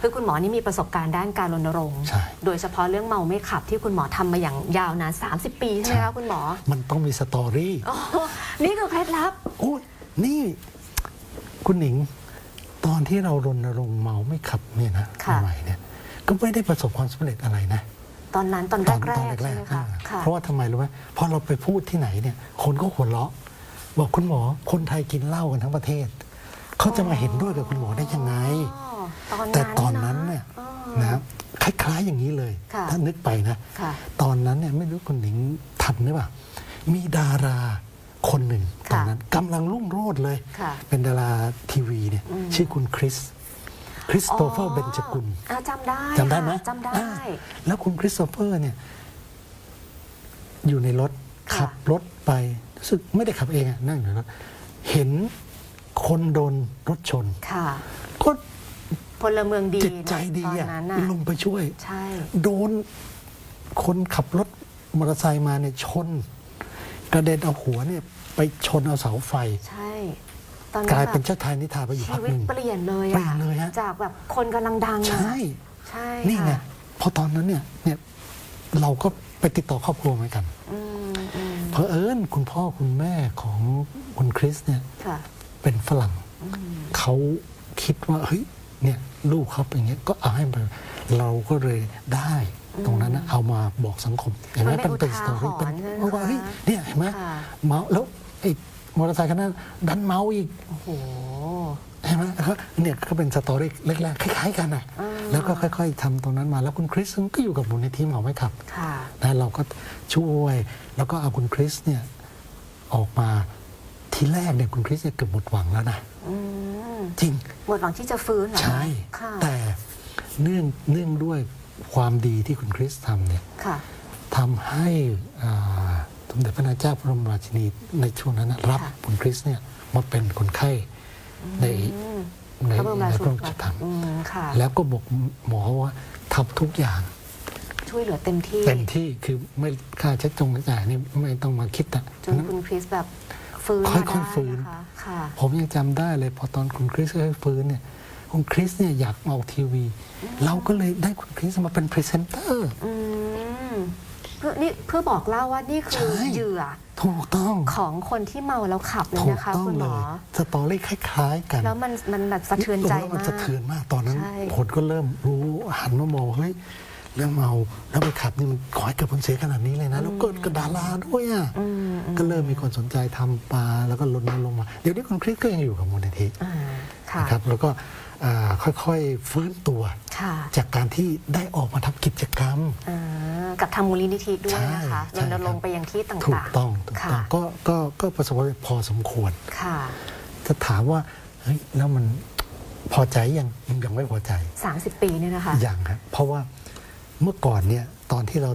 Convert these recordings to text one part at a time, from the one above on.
คือคุณหมอนี่มีประสบการณ์ด้านการรณรงค์ ใช่ โดยเฉพาะเรื่องเมาไม่ขับที่คุณหมอทำมาอย่างยาวนาน30 ปีใช่ไหมใช่คะคุณหมอมันต้องมีสตอรี่โอ้โหนี่คือเคล็ดลับ โอ้ยนี่ คุณหนิง ตอนที่เรารณรงค์เมาไม่ขับเนี่ยนะค่ะ ใหม่ๆเนี่ยก็ไม่ได้ประสบความสำเร็จอะไรนะ ตอนนั้นตอนตอนแรตอนกๆแรใช่กไหมๆคะอ่าค่ะเพราะว่าทำไมรู้ไหมพอเราไปพูดที่ไหนเนี่ย คนก็หัวเราะ บอกคุณหมอคนไทยกินเหล้ากันทั้งประเทศ เขาจะมาเห็นด้วยกับคุณหมอได้ยังไง อ๋อ แต่ตอนนั้นเนี่ยอ๋อนะครับคล้ายๆอย่างนี้เลยค่ะถ้านึกไปนะค่ะตอนนั้นเนี่ยไม่รู้คุณหนิงทันหรือเปล่า มีดาราคนหนึ่งค่ะตอนนั้นกำลังรุ่งโรจน์เลยค่ะเป็นดาราทีวีเนี่ยอืมชื่อคุณคริสคริสโตเฟอร์เบนจกุลอ่าจำได้จำได้ไหมค่ะจำได้อ่าแล้วคุณคริสโตเฟอร์เนี่ย อยู่ในรถค่ะขับรถไปรู้สึกไม่ได้ขับเองอะนั่งอยู่ในรถเห็นคนโดนรถชนค่ะก็ พลเมืองดีจิตใจดีตอนอะนั้นน่ะลงไปช่วย ใช่ โดนคนขับรถมอเตอร์ไซค์มาเนี่ยชน กระเด็นเอาหัวเนี่ยไปชนเอาเสาไฟ ใช่ ตอนกนั้นลายแบเป็นบเจ้าชายนิทราไปอยู่พัชีกวิหตนึ่ง เปลี่ยนเลยเปลี่อะยนเลยฮะ จากแบบคนกำลังดังอะใช่ ใช่นี่ไง ค่ะพอตอนนั้นเนี่ยเนี่ยเราก็ไปติดต่อครอบครัวเหมือนกัน อืมอืมเพอเอิญคุณพ่อคุณแม่ของคุณคริสเนี่ยค่ะเป็นฝรั่งอืมเขาคิดว่าเฮ้ยเนี่ย ลูกเขาเป็นอย่างเงี้ยก็เอาให้ไปเราก็เลยได้ตรงนั้นนะเอามาบอกสังคมเห็นไหมมันเป็นเป็นสตอรี่อุเป็นทาหรณ์ใช่ไหมว่าเฮ้ยคะเนี่ยเห็นไหมค่ะเมาแล้วไอ้มอเตอร์ไซค์คันนั้นดันเมาอีกโอ้โหเห็นไหมแล้วเนี่ยก็เป็นสตอรี่แรกๆคล้ายๆกันอะอ่าแล้วก็ค่อย ๆทำตรงนั้นมาแล้วคุณคริสก็อยู่กับมูลนิธิเมาไม่ขับค่ะนะเราก็ช่วยแล้วก็เอาคุณคริสเนี่ยออกมาทีแรกเนี่ยคุณคริสเนี่ยเกือบหมดหวังแล้วนะอืม จริง หมดหวังที่จะฟื้นเหรอคะใช่ ค่ะแต่เนื่องเนื่องด้วยความดีที่คุณคริสทำเนี่ยค่ะ ทำให้อ่าสมเด็จพระนางเจ้าพระบรมราชินีในช่วงนั้นนะรับค่ะ คุณคริสเนี่ยมาเป็นคนไข้ในอืมในพระบรมราในชูพระปราชถัธรรมมภ์อืมค่ะ แล้วก็บอกหมอว่าทำทุกอย่างช่วยเหลือเต็มที่ เต็มที่คือไม่ค่าใช้จงใช้จ่ายนี่ไม่ต้องมาคิดอะจนคุณคริสแบบ ฟื้นค่มาอยๆได้ฟื้นนะคะค่ะ ผมยังจำได้เลย พอตอนคุณคริสค่อยๆฟื้นเนี่ยคุณคริสเนี่ยอยากมาออกทีวี เราก็เลยได้คุณคริสมาเป็นพรีเซนเตอร์ อืมเพื่อนี่เพื่อบอกเล่าว่านี่คือใช่ เหยื่อถูกต้อง ของคนที่เมาแล้วขับเลยถูกนะคะ ต้องคุณหเลมอย สตอรี่คล้าย ๆ กันแล้วมันมันแบบสะเทือนใจโโหมันมาก สะเทือนมากตอนนั้นใช่ คนก็เริ่มรู้หันมามองเฮ้ย เรื่องเมาแล้วไปขับนี่มันขอให้เกิดผลเสียขนาดนี้เลยนะ แล้วเกิดกับดาราด้วยอะอืมอืมก็เริ่มมีคนสนใจทำปลาแล้วก็ลดน้ำลงมา เดี๋ยวนี้คุณคริสก็ยังอยู่กับมูลนิธิอ่าค่ะนะครับแล้วก็อ่าค่อยๆฟื้นตัวค่ะจากการที่ได้ออกมาทำกิจกรรมอ่ากับทางมูลนิธิด้วยนะคะใช่รณรงค์ไปยังที่ต่างๆถูกต้องถูกต้องค่ะก็ก็ก็ประสบความสำเร็จพอสมควรค่ะจะถามว่าเฮ้ยแล้วมันพอใจยังยังไม่พอใจ 30 ปีเนี่ยนะคะยังครับเพราะว่า เมื่อก่อนเนี่ยตอนที่เรา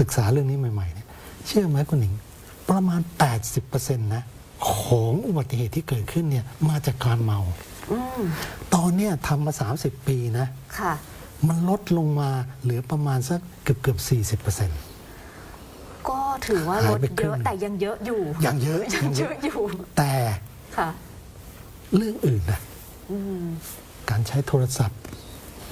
ศึกษาเรื่องนี้ใหม่ๆเนี่ยเชื่อไหมคุณหนิง ประมาณ 80%นะของอุบัติเหตุที่เกิดขึ้นเนี่ยมาจากการเมาอืมตอนเนี้ยทำมา 30 ปีนะค่ะ มันลดลงมาเหลือประมาณสักเกือบเกือบ40เปอร์เซ็นต์ก็ถือว่าหาลยดไปครึ่เยงอะแต่ยังเยอะอยู่ ยังเยอะยัยังงเยเยอะอะอยู่ แต่ค่ะ เรื่องอื่นนะอืมการใช้โทรศัพท์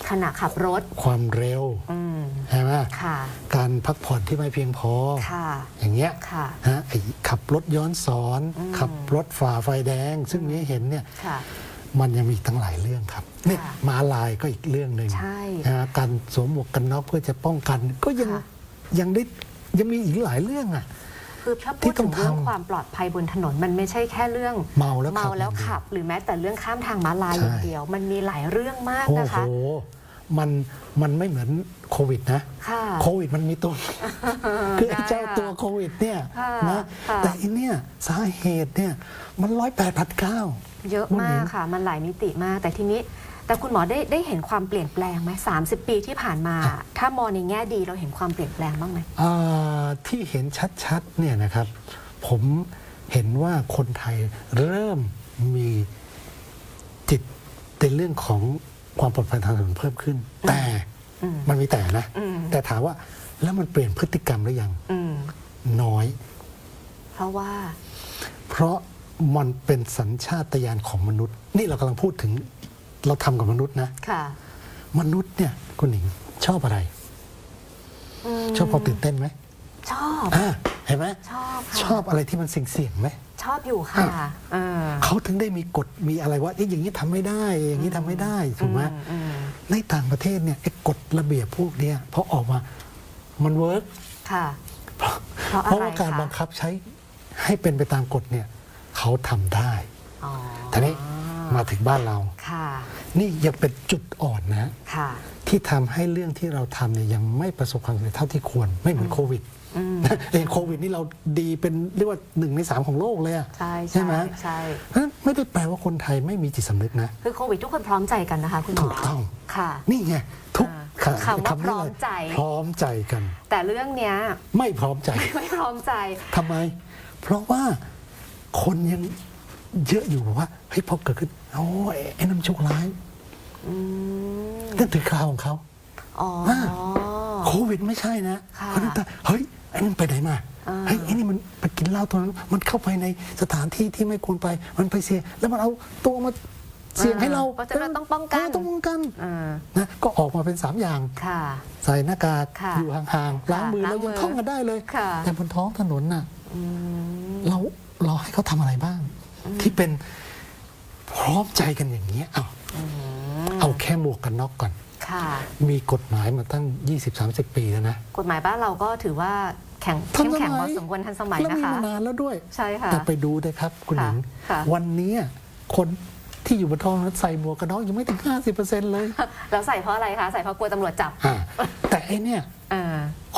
ขณะขับรถ ความเร็วอืมใช่ไหมค่ะ การพักผ่อนที่ไม่เพียงพอ ค่ะ อย่างเงี้ยค่ะ ฮะไอ้ขับรถย้อนสอน อืม ขับรถฝ่าไฟแดง ซึ่งนี้เห็นเนี่ยค่ะ มันยังมีอีกตั้งหลายเรื่องครับเนี่ยค่ะมาลายก็อีกเรื่องหนึ่งใช่นะฮะการสวมหมวกกันน็อกเพื่อจะป้องกัน ก็ยังค่ะ ยังได้ยังมีอีกหลายเรื่องอะ คือถ้าที่พูดต้ถึองงเรื่องทำความปลอดภัยบนถนนมันไม่ใช่แค่เรื่องเมาแล้วขับเมาแล้วอย่างเดียวขับ หรือแม้แต่เรื่องข้ามทางม้าลายใช่อย่างเดียว มันมีหลายเรื่องมากโอ้นะโหคะมันมันไม่เหมือนโควิดนะค่ะโควิดมันมีตัว คือไอ้เจ้าตัวโควิดเนี่ยค่ะนะค่ะแต่อันเนี่ยสาเหตุเนี่ยมันร้อยแปดพันเก้าเยอะมากค่ะ มันหลายมิติมากแต่ทีนี้ แต่คุณหมอได้ได้เห็นความเปลี่ยนแปลงไหม30ปีที่ผ่านมา ถ้ามองในแง่ดีเราเห็นความเปลี่ยนแปลงบ้างไหมอ่าที่เห็นชัดๆเนี่ยนะครับ ผมเห็นว่าคนไทยเริ่มมีจิตในเรื่องของความปลอดภัยทางถนนเพิ่มขึ้น แต่อืมมันมีแต่นะอืมแต่ถามว่าแล้วมันเปลี่ยนพฤติกรรมหรือยังอืมน้อย เพราะว่า เพราะมันเป็นสัญชาตญาณของมนุษย์ นี่เรากำลังพูดถึง เราทำกับมนุษย์นะ ค่ะมนุษย์เนี่ยคุณหนิงชอบอะไร มชอบความตื่นเต้นไหมชอบอ่าเห็นไหมชอบค่ะชอบอะไรที่มันเสี่ยงๆไหม ชอบอยู่ค่ะเออเขาถึงได้มีกฎมีอะไรว่าเอ๊ะอย่างนี้ทำไม่ได้ อย่างนี้ทำไม่ได้ถูกไหมอือืมในต่างประเทศเนี่ยไอ้กฎระเบียบพวกเนี้ยพอออกมามันเวิร์กค่ะ เพราะเพราะอะไรเพราะว่าการคะ บังคับใช้ให้เป็นไปตามกฎเนี่ยเขาทำได้ อ๋อ ทีนี้ มาถึงบ้านเรา ค่ะนี่ยังเป็นจุดอ่อนนะ ค่ะ ที่ทำให้เรื่องที่เราทำเนี่ยยังไม่ประสบความสำเร็จเท่าที่ควร ไม่เหมือนโควิดอืม เองโควิดนี่เราดีเป็นเรียกว่าหนึ่งในสามของโลกเลยอะใช่ใช่ไหมใช่ เพราะฉะนั้นไม่ได้แปลว่าคนไทยไม่มีจิตสำนึกนะ คือโควิดทุกคนพร้อมใจกันนะคะ คุณหมอถูกต้อง ค่ะ นี่ไงทุกอ่าคำว่านี้พร้อมใจ พร้อมใจกัน แต่เรื่องเนี้ย ไม่พร้อมใจ ไม่พร้อมใจ ทำไม เพราะว่าคนยัง เยอะอยู่บอกว่าเฮ้ยพอเกิดขึ้นโอ้ยไอ้น้ำโชคร้ายอืมนั่นถือคราวของเขาอ๋ออ่าโควิดไม่ใช่นะค่ะเพราะฉะนั้นแต่เฮ้ยไอ้นั่นไปไหนมาอ่าเฮ้ยไอ้นี่มันไปกินเหล้าตัวนั้นมันเข้าไปในสถานที่ที่ไม่ควรไป มันไปเสียแล้วมันเอาตัวมาเสี่ยงให้เราเพราะฉะนั้นต้องป้องกันเต้องป้องกันอ่านะก็ออกมาเป็นสามอย่างค่ะใส่หน้ากากค่ะอยู่ห่างๆล้างมือล้างเรายังมือท่องกันได้เลยค่ะแต่บนท้องถนนน่ะอืมเราเราให้เขาทำอะไรบ้าง ที่เป็นพร้อมใจกันอย่างนี้ยเอาเอาแค่หมวกกันน็อกก่อนค่ะมีกฎหมายมาตั้ง 20-30 ปีแล้วนะ กฎหมายบ้านเราก็ถือว่าแข็งเข้มแข็งพอสมควรทันสมัยแล้วนะมีคะมานานแล้วด้วยใช่ค่ะแต่ไปดูเลยครับ คุณหค่ะญิงค่ะวันนี้คนที่อยู่บนท้องถนนใส่หมวกกันน็อกยังไม่ถึง 50%เลย แล้วใส่เพราะอะไรคะใส่เพราะกลัวตำรวจจับอ่าแต่ไอเนี่ยอ่า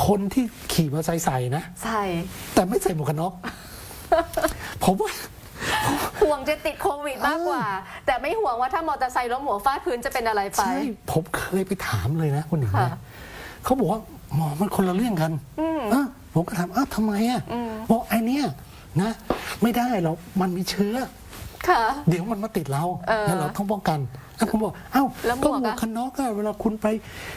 คนที่ขี่มอเตอร์ไซค์ใส่นะ ใส่ แต่ไม่ใส่หมวกกันน็อกผมว่า ห่วงจะติดโควิดมากกว่า แต่ไม่ห่วงว่าถ้ามอเตอร์ไซค์ล้มหัวฟาดพื้นจะเป็นอะไรไป ใช่ผมเคยไปถามเลยนะคุณหนิงค่ะนะเขาบอกว่าหมอมันคนละเรื่องกันอืมอะผมก็ถามอ้าวทำไมอะอืมบอกไอเนี้ยนะ ไม่ได้เรามันมีเชื้อ ค่ะ เดี๋ยวมันมาติดเราเออแล้วเราต้องป้องกันอะผมบอกเอ้าแล้วหมก็วกหมวกอะกันน็อกอะเวลาคุณไป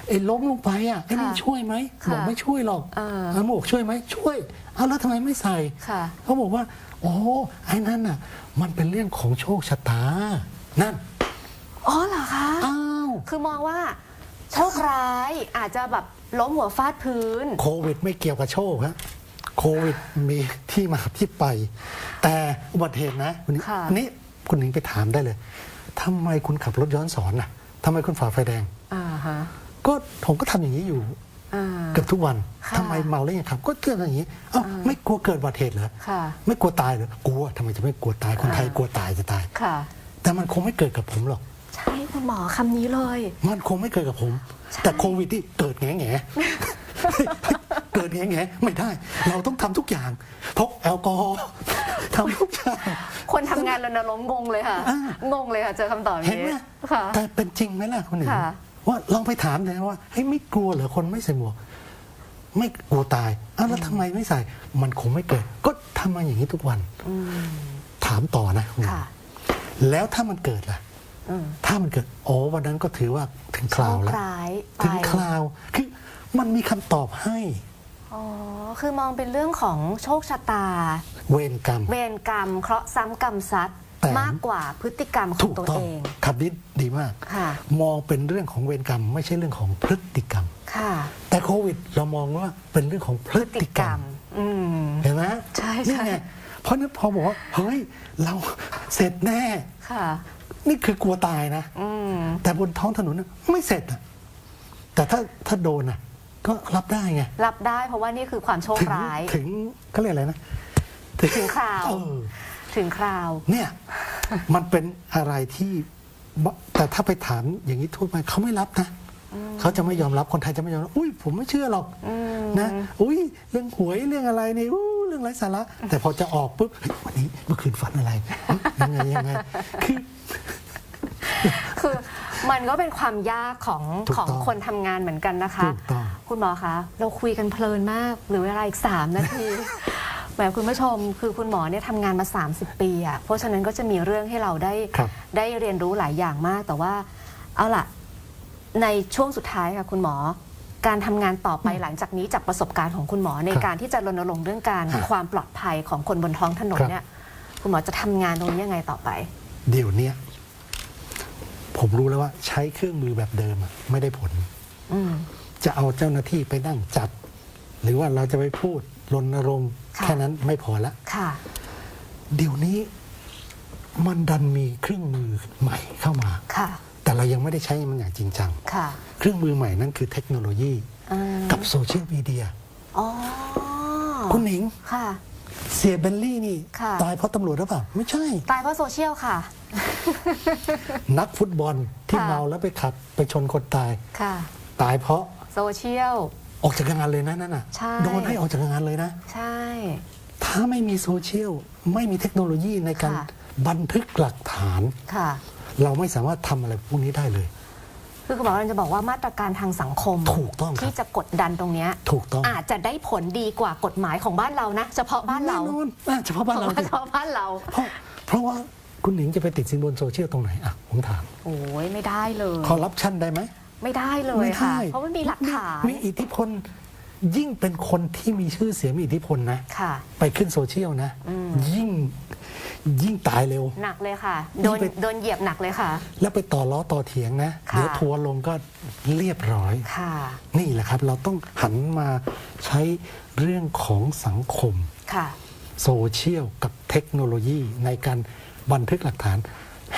ไอ้ล้มลงไปอะไอ้นี่ค่ะช่วยไหมค่ะบอกไม่ช่วยหรอกเออเอาหมวกช่วยไหมช่วยเอาแล้วทำไมไม่ใส่ ค่ะ เขาบอกว่า โอ้ไอ้นั่นน่ะ มันเป็นเรื่องของโชคชะตา นั่น อ๋อเหรอคะ อ้าว คือมองว่า โชคร้ายอาจจะแบบล้มหัวฟาดพื้น โควิดไม่เกี่ยวกับโชคฮะ โควิดมีที่มาที่ไป แต่อุบัติเหตุนะคุณนิ้งค่ะนี่คุณหนิงไปถามได้เลยทำไมคุณขับรถย้อนสอนน่ะทำไมคุณฝ่าไฟแดง อ่าฮะก็ผมก็ทำอย่างนี้อยู่อ่า เกือบทุกวันค่ะ ทำไมเมาแล้วยังขับ ก็เกือบอย่างนี้เอ้าไม่กลัวเกิดอุบัติเหตุเหรอค่ะ ไม่กลัวตายเหรอกลัวทำไมจะไม่กลัวตายคนไทยอ่ากลัวตายจะตาย ค่ะ แต่มันคงไม่เกิดกับผมหรอก ใช่คุณหมอคำนี้เลย มันคงไม่เกิดกับผมใช่แต่โควิดที่เกิดแง่แง่ เกิดแง่แง่ไม่ได้ เราต้องทำทุกอย่างพกแอลกอฮอล์ทำทุกอย่างคนทำงานรณรงค์งงเลยค่ะอ่างงเลยค่ะเจอคำตอบเห็นนี้ไหมค่ะแต่เป็นจริงไหมล่ะคุณหนึ่งค่ะว่าลองไปถามเลยนะว่าเฮ้ยไม่กลัวเหรอคนไม่ใส่หมวกไม่กลัวตายอ้าวแล้วทำไมไม่ใส่ มันคงไม่เกิด ก็ทำมาอย่างนี้ทุกวันอืมถามต่อนะคุณหนึ่งค่ะแล้วถ้ามันเกิดล่ะอืมถ้ามันเกิดอ๋อวันนั้นก็ถือว่าถึงคโชราวคแล้วร้ายถึงไปคราวคือมันมีคำตอบให้อ๋อ คือมองเป็นเรื่องของโชคชะตา เวรกรรม เวรกรรม เคราะห์ซ้ำกรรมซัดแต่ มากกว่าพฤติกรรมขอถูงกตัวต้อเองงคำนี้ดีมาก ค่ะ มองเป็นเรื่องของเวรกรรม ไม่ใช่เรื่องของพฤติกรรม ค่ะ แต่โควิดเรามองว่าเป็นเรื่องของพฤพฤติติกกรรรรม ม อืม เห็นไหมใช่นี่ใช่ไงเพราะนั้นพอบอกว่าเฮ้ยเราเสร็จแน่ ค่ะ นี่คือกลัวตายนะ อืม แต่บนท้องถนนน่ะไม่เสร็จอะแต่ถ้าถ้าโดนอะ ก็รับได้ไงรับได้เพราะว่านี่คือความโชคถึงร้าย ถึงเขาเรียกอะไรนะ ถึงคราวเออถึงคราว เนี่ย มันเป็นอะไรที่บแต่ถ้าไปถามอย่างนี้ทั่วไปเขาไม่รับนะเขาจะไม่ยอมรับคนไทยจะไม่ยอมรับอุ้ยผมไม่เชื่อหรอกอืมนะ อุ้ยเรื่องหวยเรื่องอะไรนี่อู้เรื่องไร้สาระแต่พอจะออกปุ๊บเฮ้ยวันนี้เมื่อคืนฝันอะไรเฮ้ยยังไงยังไงคือคือมันก็เป็นความยากของถูกของต้องคนทำงานเหมือนกันนะคะถูกต้อง คุณหมอคะ เราคุยกันเพลินมากเหรือเวลาอีก 3 นาที แหมคุณผู้ชมคือคุณหมอเนี่ยทำงานมา 30 ปีอะเพราะฉะนั้นก็จะมีเรื่องให้เราได้ครับ ได้เรียนรู้หลายอย่างมาก แต่ว่าเอาล่ะ ในช่วงสุดท้ายค่ะคุณหมอ การทำงานต่อไปหลังจากนี้จากประสบการณ์ของคุณหมอในครับการที่จะรณรงค์เรื่องการครับความปลอดภัยของคนบนท้องถนนครับ เนี่ย คุณหมอจะทำงานตรงนี้ยังไงต่อไป เดี๋ยวเนี้ยผผมรู้แล้วว่าใช้เครื่องมือแบบเดิมอะไม่ได้ผล อืม จะเอาเจ้าหน้าที่ไปนั่งจับ หรือว่าเราจะไปพูดรณรงค์ค่ะแค่นั้นไม่พอละค่ะ เดี๋ยวนี้มันดันมีเครื่องมือใหม่เข้ามาค่ะ แต่เรายังไม่ได้ใช้มันอย่างจริงจังค่ะ เครื่องมือใหม่นั่นคือเทคโนโลยีอ่ากับโซเชียลมีเดียอ๋อคุณหนิงค่ะ เสียเบลลี่นี่ค่ะตายเพราะตำรวจหรือเปล่า ไม่ใช่ ตายเพราะโซเชียลค่ะ นักฟุตบอลที่ค่ะเมาแล้วไปขับ ไปชนคนตายค่ะตายเพราะ โซเชียล ออกจากงานเลยนะนั่นน่ะใช่ โดนให้ออกจากงานเลยนะ ใช่ ถ้าไม่มีโซเชียลไม่มีเทคโนโลยีในการค่ะ บันทึกหลักฐาน ค่ะ เราไม่สามารถทำอะไรพวกนี้ได้เลย คือคุณหมอกำลังจะบอกว่ามาตรการทางสังคม ถูกต้องครับที่จะกดดันตรงเนี้ยถูกต้อง อาจจะได้ผลดีกว่ากฎหมายของบ้านเรานะ เฉพาะบ้านเราแน่นอนอะเฉพาะบ้านเราเฉพาะบ้านเรา เพราะเพราะว่าคุณหนิงจะไปติดสินบนโซเชียลตรงไหนอะผมถามโอ้ยไม่ได้เลย คอร์รัปชันได้ไหม ไม่ได้เลยไม่ค่ะได้เพราะมันมีหลักฐานมีอิทธิพล ยิ่งเป็นคนที่มีชื่อเสียงมีอิทธิพลนะ ค่ะ ไปขึ้นโซเชียลนะ อืม ยิ่งยิ่งตายเร็ว หนักเลยค่ะ โดนนี่เป็น โดนเหยียบหนักเลยค่ะ แล้วไปต่อล้อต่อเถียงนะ ค่ะ เดี๋ยวทัวร์ลงก็เรียบร้อย ค่ะ นี่แหละครับ เราต้องหันมาใช้เรื่องของสังคม ค่ะ โซเชียลกับเทคโนโลยีในการบันทึกหลักฐาน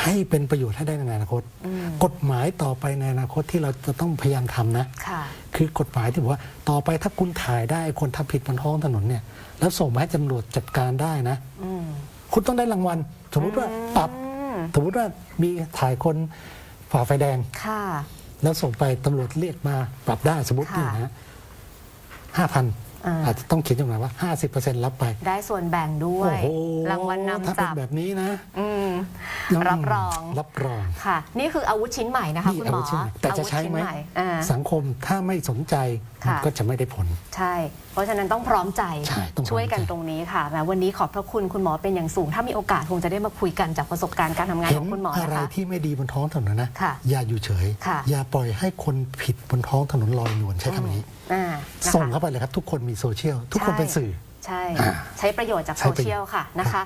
ให้เป็นประโยชน์ให้ได้ในอนาคตอืมกฎหมายต่อไปในอนาคตที่เราจะต้องพยายามทำนะค่ะคือกฎหมายที่บอกว่าต่อไปถ้าคุณถ่ายได้คนทำผิดบนท้องถนนเนี่ย แล้วส่งมาให้ตำรวจจัดการได้นะอืมคุณต้องได้รางวัล สมมุติว่าปรับอืมสมมติว่ามีถ่ายคนฝ่าไฟแดงค่ะแล้วส่งไปตำรวจเรียกมาปรับได้สมมติค่ะนี่นะห้าพัน อ่าอาจจะต้องเขียนจดหมายว่า 50%รับไป ได้ส่วนแบ่งด้วยโอ้โหรางวัลนำถ้าเป็จันบแบบนี้นะอืมรับรองรับรองค่ะ นี่คืออาวุธชิ้นใหม่นะคะนี่คุณหมออาวุธชิ้นใหม่แต่จะใช้ไหมอาวุธชิ้นอ่าสังคมถ้าไม่สนใจค่ะมันก็จะไม่ได้ผล ใช่ เพราะฉะนั้นต้องพร้อมใจใช่ต้องพร้อมใจช่วยกันตรงนี้ค่ะแหมวันนี้ขอบพระคุณคุณหมอเป็นอย่างสูง ถ้ามีโอกาสคงจะได้มาคุยกันจากประสบการณ์การทำงานเห็ขนองคุณหมออะนะไรคะที่ไม่ดีบนท้องถนนนะค่ะอย่าอยู่เฉยค่ะอย่าปล่อยให้คนผิดบนท้องถนนลอยนวลใช้คำนี้อ่านะคะส่งเข้าไปเลยครับ ทุกคนมีโซเชียลทุกคนเป็นสื่อ ใช่อ่าใช้ประโยชน์จากใช้โซประโยชน์ เชียลค่ะนะคะ